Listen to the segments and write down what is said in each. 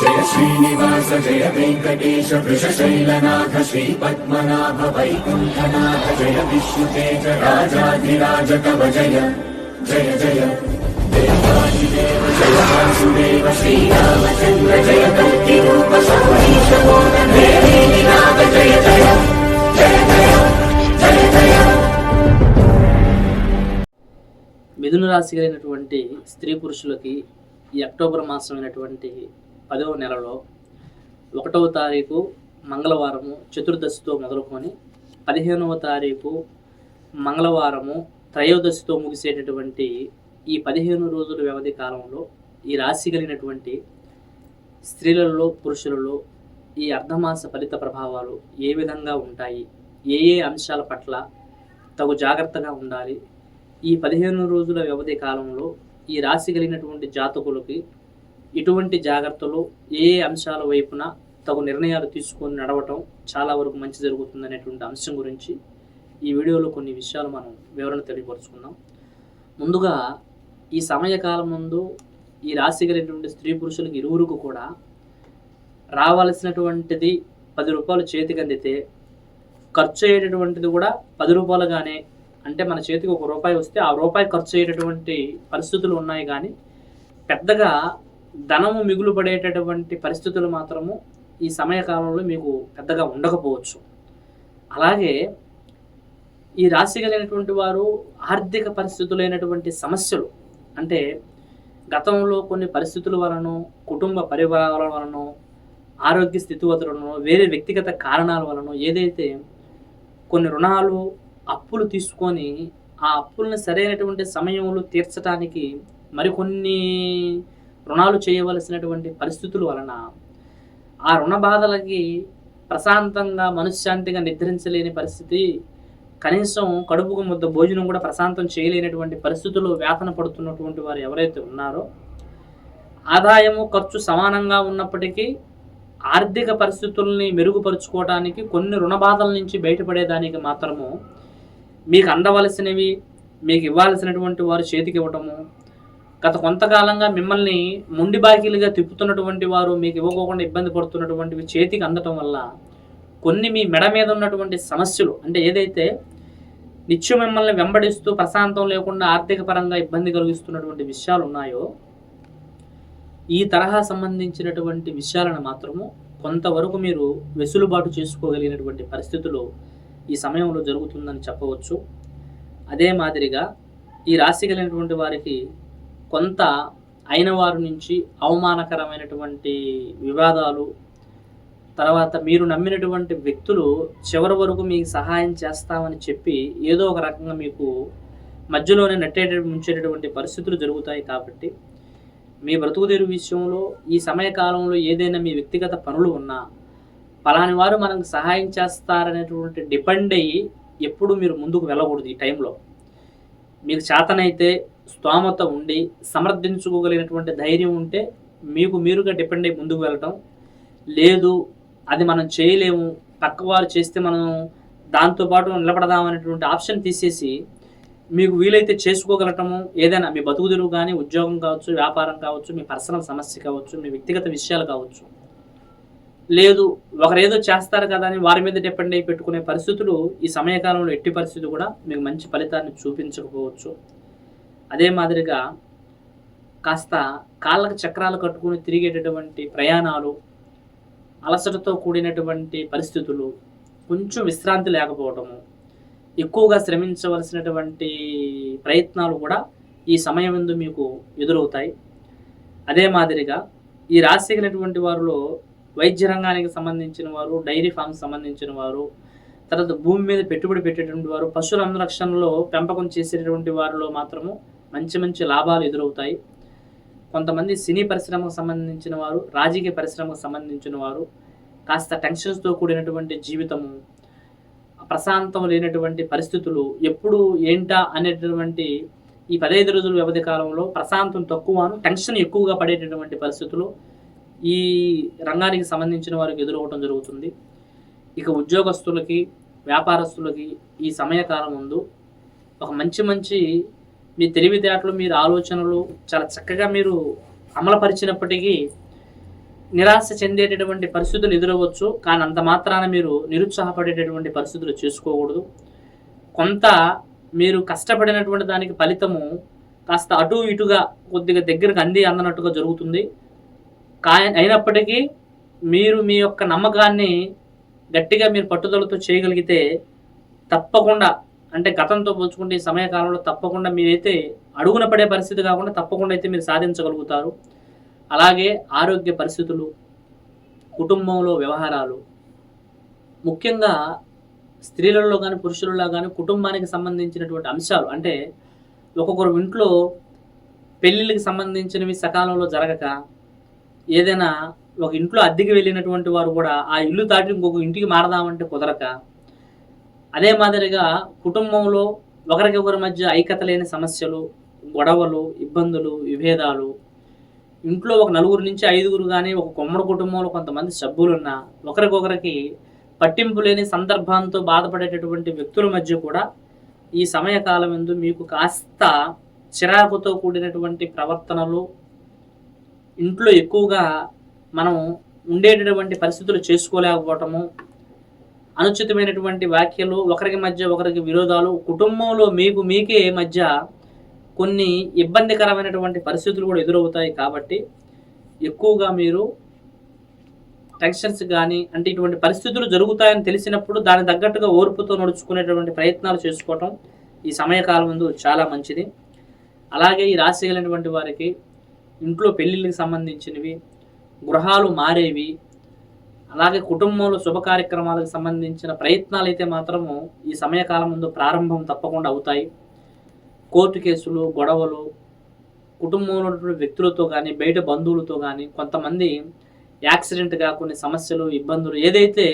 జయ శ్రీనివాస జయ వెంకటేశ వృషశైలనాథ శ్రీ పద్మనాభ వైకుంఠనాథ జయ విష్ణుతేజ రాజాధిరాజ కవ జయ జయ జయ. దేవాదిదేవ జయ వాసుదేవ శ్రీరామచంద్ర జయ కల్కి రూప సౌరీశ నాథ జయ జయ జయ జయ జయ జయ. మిథున రాశి కలిగినటువంటి స్త్రీ పురుషులకి ఈ అక్టోబర్ మాసమైనటువంటి పదవ నెలలో ఒకటవ తారీఖు మంగళవారము చతుర్దశితో మొదలుకొని పదిహేనవ తారీఖు మంగళవారము త్రయోదశితో ముగిసేటటువంటి ఈ పదిహేను రోజుల వ్యవధి కాలంలో ఈ రాశి కలిగినటువంటి స్త్రీలలో పురుషులలో ఈ అర్ధమాస ఫలిత ప్రభావాలు ఏ విధంగా ఉంటాయి? ఏ ఏ అంశాల పట్ల తగు జాగ్రత్తగా ఉండాలి? ఈ పదిహేను రోజుల వ్యవధి కాలంలో ఈ రాశి కలిగినటువంటి జాతకులకి ఇటువంటి జాగ్రత్తలు ఏ అంశాల వైపున తగు నిర్ణయాలు తీసుకొని నడవటం చాలా వరకు మంచి జరుగుతుంది అనేటువంటి అంశం గురించి ఈ వీడియోలో కొన్ని విషయాలు మనం వివరణ తెలియపరుచుకుందాం. ముందుగా ఈ సమయకాలం ముందు ఈ రాశి కలిగినటువంటి స్త్రీ పురుషులకు ఇరువురుకు కూడా రావాల్సినటువంటిది పది రూపాయలు చేతికి అందితే ఖర్చు అయ్యేటటువంటిది కూడా పది రూపాయలుగానే అంటే మన చేతికి ఒక రూపాయి వస్తే ఆ రూపాయి ఖర్చు అయ్యేటటువంటి పరిస్థితులు ఉన్నాయి కానీ పెద్దగా ధనము మిగులు పడేటటువంటి పరిస్థితులు మాత్రము ఈ సమయకాలంలో మీకు పెద్దగా ఉండకపోవచ్చు. అలాగే ఈ రాశి కలిగినటువంటి వారు ఆర్థిక పరిస్థితులైనటువంటి సమస్యలు అంటే గతంలో కొన్ని పరిస్థితుల వలన కుటుంబ పరివారాల వలన ఆరోగ్య స్థితిగతులను వేరే వ్యక్తిగత కారణాల వలన ఏదైతే కొన్ని రుణాలు అప్పులు తీసుకొని ఆ అప్పులను సరైనటువంటి సమయంలో తీర్చడానికి మరికొన్ని రుణాలు చేయవలసినటువంటి పరిస్థితుల వలన ఆ రుణ బాధలకి ప్రశాంతంగా మనశ్శాంతిగా నిద్రించలేని పరిస్థితి కనీసం కడుపుకు ముద్ద భోజనం కూడా ప్రశాంతం చేయలేనటువంటి పరిస్థితుల్లో వేతన పడుతున్నటువంటి వారు ఎవరైతే ఉన్నారో ఆదాయము ఖర్చు సమానంగా ఉన్నప్పటికీ ఆర్థిక పరిస్థితుల్ని మెరుగుపరుచుకోవడానికి కొన్ని రుణ బాధల నుంచి బయటపడేదానికి మాత్రము మీకు అందవలసినవి మీకు ఇవ్వాల్సినటువంటి వారు చేతికి ఇవ్వటము గత కొంతకాలంగా మిమ్మల్ని ముండి బాకీలుగా తిప్పుతున్నటువంటి వారు మీకు ఇవ్వకోకుండా ఇబ్బంది పడుతున్నటువంటివి చేతికి అందటం వల్ల కొన్ని మీ మెడ మీద ఉన్నటువంటి సమస్యలు అంటే ఏదైతే నిత్యం మిమ్మల్ని వెంబడిస్తూ ప్రశాంతం లేకుండా ఆర్థిక పరంగా ఇబ్బంది కలిగిస్తున్నటువంటి విషయాలు ఉన్నాయో ఈ తరహా సంబంధించినటువంటి విషయాలను మాత్రము కొంతవరకు మీరు వెసులుబాటు చేసుకోగలిగినటువంటి పరిస్థితులు ఈ సమయంలో జరుగుతుందని చెప్పవచ్చు. అదే మాదిరిగా ఈ రాశి కలిగినటువంటి వారికి కొంత అయిన వారి నుంచి అవమానకరమైనటువంటి వివాదాలు తర్వాత మీరు నమ్మినటువంటి వ్యక్తులు చివరి వరకు మీకు సహాయం చేస్తామని చెప్పి ఏదో ఒక రకంగా మీకు మధ్యలోనే నట్టేట ముంచేటటువంటి పరిస్థితులు జరుగుతాయి కాబట్టి మీ బ్రతుకు విషయంలో ఈ సమయకాలంలో ఏదైనా మీ వ్యక్తిగత పనులు ఉన్నా పలాని వారు మనకు సహాయం చేస్తారనేటువంటి డిపెండ్ అయ్యి ఎప్పుడు మీరు ముందుకు వెళ్ళకూడదు ఈ టైంలో. మీకు చేతనైతే స్తోమత ఉండి సమర్థించుకోగలిగినటువంటి ధైర్యం ఉంటే మీకు మీరుగా డిపెండ్ అయ్యి ముందుకు వెళ్ళటం. లేదు అది మనం చేయలేము పక్కవారు చేస్తే మనం దాంతోపాటు నిలబడదాం అనేటువంటి ఆప్షన్ తీసేసి మీకు వీలైతే చేసుకోగలటము. ఏదైనా మీ బతుకు తెరువు కానీ ఉద్యోగం కావచ్చు వ్యాపారం కావచ్చు మీ పర్సనల్ సమస్య కావచ్చు మీ వ్యక్తిగత విషయాలు కావచ్చు. లేదు ఒకరేదో చేస్తారు కదా అని వారి మీద డిపెండ్ అయి పెట్టుకునే పరిస్థితులు ఈ సమయకాలంలో ఎట్టి పరిస్థితి కూడా మీకు మంచి ఫలితాన్ని చూపించకపోవచ్చు. అదే మాదిరిగా కాస్త కాళ్ళకు చక్రాలు కట్టుకుని తిరిగేటటువంటి ప్రయాణాలు అలసటతో కూడినటువంటి పరిస్థితులు కొంచెం విశ్రాంతి లేకపోవటము ఎక్కువగా శ్రమించవలసినటువంటి ప్రయత్నాలు కూడా ఈ సమయం ఎందు మీకు ఎదురవుతాయి. అదే మాదిరిగా ఈ రాశి వారిలో వైద్య రంగానికి సంబంధించిన వారు డైరీ ఫామ్కి సంబంధించిన వారు తర్వాత భూమి మీద పెట్టుబడి పెట్టేటువంటి వారు పశువుల సంరక్షణలో పెంపకం చేసేటటువంటి వారిలో మాత్రము మంచి మంచి లాభాలు ఎదురవుతాయి. కొంతమంది సినీ పరిశ్రమకు సంబంధించిన వారు రాజకీయ పరిశ్రమకు సంబంధించిన వారు కాస్త టెన్షన్స్తో కూడినటువంటి జీవితము ప్రశాంతం లేనటువంటి పరిస్థితులు ఎప్పుడు ఏంటా అనేటటువంటి ఈ పదహైదు రోజుల వ్యవధి కాలంలో ప్రశాంతం తక్కువను టెన్షన్ ఎక్కువగా పడేటటువంటి పరిస్థితులు ఈ రంగానికి సంబంధించిన వారికి ఎదురవటం జరుగుతుంది. ఇక ఉద్యోగస్తులకి వ్యాపారస్తులకి ఈ సమయకాలం ముందు ఒక మంచి మంచి మీ తెలివితేటలు మీరు ఆలోచనలు చాలా చక్కగా మీరు అమలుపరిచినప్పటికీ నిరాశ చెందేటటువంటి పరిస్థితులు ఎదురవచ్చు కానీ అంత మాత్రాన మీరు నిరుత్సాహపడేటటువంటి పరిస్థితులు చేసుకోకూడదు. కొంత మీరు కష్టపడినటువంటి దానికి ఫలితము కాస్త అటు ఇటుగా కొద్దిగా దగ్గరకు అంది అందనట్టుగా జరుగుతుంది. కా అయినప్పటికీ మీరు మీ యొక్క నమ్మకాన్ని గట్టిగా మీరు పట్టుదలతో చేయగలిగితే తప్పకుండా అంటే గతంతో పోల్చుకుంటే ఈ సమయకాలంలో తప్పకుండా మీరైతే అడుగున పడే పరిస్థితి కాకుండా తప్పకుండా అయితే మీరు సాధించగలుగుతారు. అలాగే ఆరోగ్య పరిస్థితులు కుటుంబంలో వ్యవహారాలు ముఖ్యంగా స్త్రీలలో కానీ పురుషులలో కానీ కుటుంబానికి సంబంధించినటువంటి అంశాలు. అంటే ఒక్కొక్కరు ఇంట్లో పెళ్ళిళ్ళకి సంబంధించినవి సకాలంలో జరగక ఏదైనా ఒక ఇంట్లో అద్దెకి వెళ్ళినటువంటి వారు కూడా ఆ ఇల్లు దాటి ఇంకొక ఇంటికి మారదామంటే కుదరక అదే మాదిరిగా కుటుంబంలో ఒకరికొకరి మధ్య ఐక్యత లేని సమస్యలు గొడవలు ఇబ్బందులు విభేదాలు. ఇంట్లో ఒక నలుగురు నుంచి ఐదుగురు కానీ ఒక కొమ్మడి కుటుంబంలో కొంతమంది సభ్యులున్నా ఒకరికొకరికి పట్టింపు లేని సందర్భంతో బాధపడేటటువంటి వ్యక్తుల మధ్య కూడా ఈ సమయకాలం ఎందు మీకు కాస్త చిరాకుతో కూడినటువంటి ప్రవర్తనలు ఇంట్లో ఎక్కువగా మనం ఉండేటటువంటి పరిస్థితులు చేసుకోలేకపోవటము అనుచితమైనటువంటి వ్యాఖ్యలు ఒకరికి మధ్య ఒకరికి విరోధాలు కుటుంబంలో మీకు మీకే మధ్య కొన్ని ఇబ్బందికరమైనటువంటి పరిస్థితులు కూడా ఎదురవుతాయి కాబట్టి ఎక్కువగా మీరు టెన్షన్స్ కానీ అంటే ఇటువంటి పరిస్థితులు జరుగుతాయని తెలిసినప్పుడు దాని తగ్గట్టుగా ఓర్పుతో నడుచుకునేటువంటి ప్రయత్నాలు చేసుకోవటం ఈ సమయకాలం ముందు చాలా మంచిది. అలాగే ఈ రాశి కలిగినటువంటి వారికి ఇంట్లో పెళ్ళిళ్ళకి సంబంధించినవి గృహాలు మారేవి అలాగే కుటుంబంలో శుభ కార్యక్రమాలకు సంబంధించిన ప్రయత్నాలు అయితే మాత్రము ఈ సమయకాలం ముందు ప్రారంభం తప్పకుండా అవుతాయి. కోర్టు కేసులు గొడవలు కుటుంబంలో ఉన్నటువంటి వ్యక్తులతో కానీ బయట బంధువులతో కానీ కొంతమంది యాక్సిడెంట్గా కొన్ని సమస్యలు ఇబ్బందులు ఏదైతే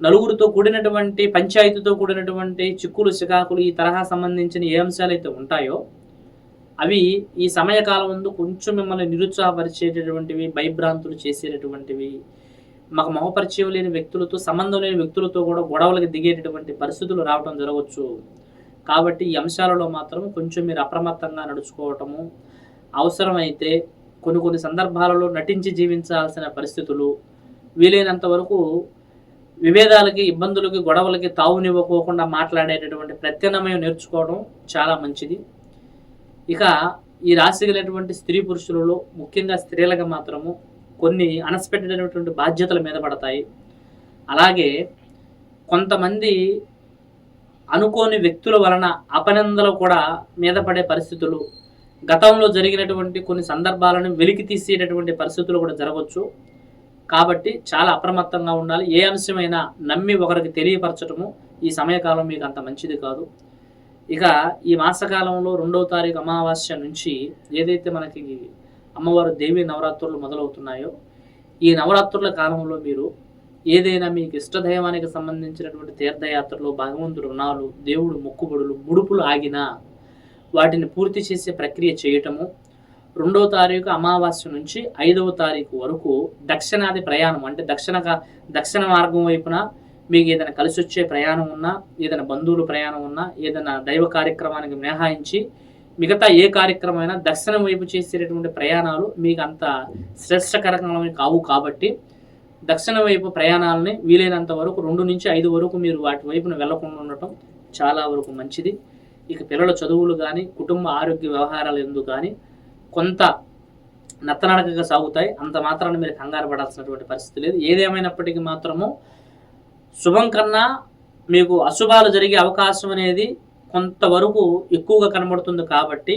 నలుగురితో కూడినటువంటి పంచాయతీతో కూడినటువంటి చిక్కులు చికాకులు ఈ తరహా సంబంధించిన ఏ అంశాలు అయితే ఉంటాయో అవి ఈ సమయకాలం ముందు కొంచెం మిమ్మల్ని నిరుత్సాహపరిచేటటువంటివి భయభ్రాంతులు చేసేటటువంటివి మాకు మొహపరిచయం లేని వ్యక్తులతో సంబంధం లేని వ్యక్తులతో కూడా గొడవలకు దిగేటటువంటి పరిస్థితులు రావడం జరగవచ్చు. కాబట్టి ఈ అంశాలలో మాత్రం కొంచెం మీరు అప్రమత్తంగా నడుచుకోవటము అవసరమైతే కొన్ని కొన్ని సందర్భాలలో నటించి జీవించాల్సిన పరిస్థితులు వీలైనంత వరకు విభేదాలకి ఇబ్బందులకి గొడవలకి తావునివ్వకోకుండా మాట్లాడేటటువంటి ప్రత్యామ్నాయం నేర్చుకోవడం చాలా మంచిది. ఇక ఈ రాశి స్త్రీ పురుషులలో ముఖ్యంగా స్త్రీలకు మాత్రము కొన్ని అన్ఎక్స్పెక్టెడ్ అయినటువంటి బాధ్యతల మీద పడతాయి. అలాగే కొంతమంది అనుకోని వ్యక్తుల వలన అపనిందలు కూడా మీద పడే పరిస్థితులు గతంలో జరిగినటువంటి కొన్ని సందర్భాలను వెలికి తీసేటటువంటి పరిస్థితులు కూడా జరగవచ్చు కాబట్టి చాలా అప్రమత్తంగా ఉండాలి. ఏ అంశమైనా నమ్మి ఒకరికి తెలియపరచటము ఈ సమయకాలం మీకు అంత మంచిది కాదు. ఇక ఈ మాసకాలంలో రెండవ తారీఖు అమావాస్య నుంచి ఏదైతే మనకి అమ్మవారు దేవి నవరాత్రులు మొదలవుతున్నాయో ఈ నవరాత్రుల కాలంలో మీరు ఏదైనా మీకు ఇష్టదైవానికి సంబంధించినటువంటి తీర్థయాత్రలు భగవంతుడు రుణాలు దేవుడు మొక్కుబడులు ముడుపులు ఆగినా వాటిని పూర్తి చేసే ప్రక్రియ చేయటము రెండవ తారీఖు అమావాస్య నుంచి ఐదవ తారీఖు వరకు దక్షిణాది ప్రయాణం అంటే దక్షిణ దక్షిణ మార్గం వైపున మీకు ఏదైనా కలిసి వచ్చే ప్రయాణం ఉన్నా ఏదైనా బంధువులు ప్రయాణం ఉన్నా ఏదైనా దైవ కార్యక్రమానికి మినహాయించి మిగతా ఏ కార్యక్రమమైనా దర్శనం వైపు చేసేటటువంటి ప్రయాణాలు మీకు అంత శ్రేష్టకరమైనవి కావు కాబట్టి దక్షిణ వైపు ప్రయాణాలని వీలైనంత వరకు రెండు నుంచి ఐదు వరకు మీరు వాటి వైపున వెళ్ళకుండా ఉండటం చాలా వరకు మంచిది. ఇక పిల్లల చదువులు కానీ కుటుంబ ఆరోగ్య వ్యవహారాలు ఎందుకు కానీ కొంత నత్తనడకగా సాగుతాయి. అంత మాత్రాన్ని మీరు కంగారు పడాల్సినటువంటి పరిస్థితి లేదు. ఏదేమైనప్పటికీ మాత్రము శుభం కన్నా మీకు అశుభాలు జరిగే అవకాశం అనేది కొంతవరకు ఎక్కువగా కనబడుతుంది కాబట్టి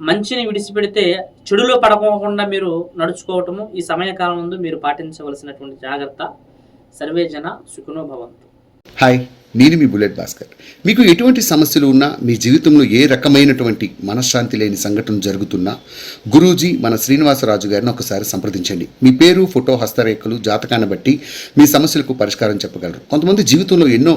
మంచిని విడిచిపెడితే చెడులో పడకోకుండా మీరు నడుచుకోవటము ఈ సమయకాలం ముందు మీరు పాటించవలసినటువంటి జాగ్రత్త. సర్వేజన సుఖనో భవంతు. హాయ్ నేను మీ బుల్లెట్ భాస్కర్. మీకు ఎటువంటి సమస్యలు ఉన్నా మీ జీవితంలో ఏ రకమైనటువంటి మనశ్శాంతి లేని సంఘటన జరుగుతున్నా గురూజీ మన శ్రీనివాసరాజు గారిని ఒకసారి సంప్రదించండి. మీ పేరు ఫోటో హస్తరేఖలు జాతకాన్ని బట్టి మీ సమస్యలకు పరిష్కారం చెప్పగలరు. కొంతమంది జీవితంలో ఎన్నో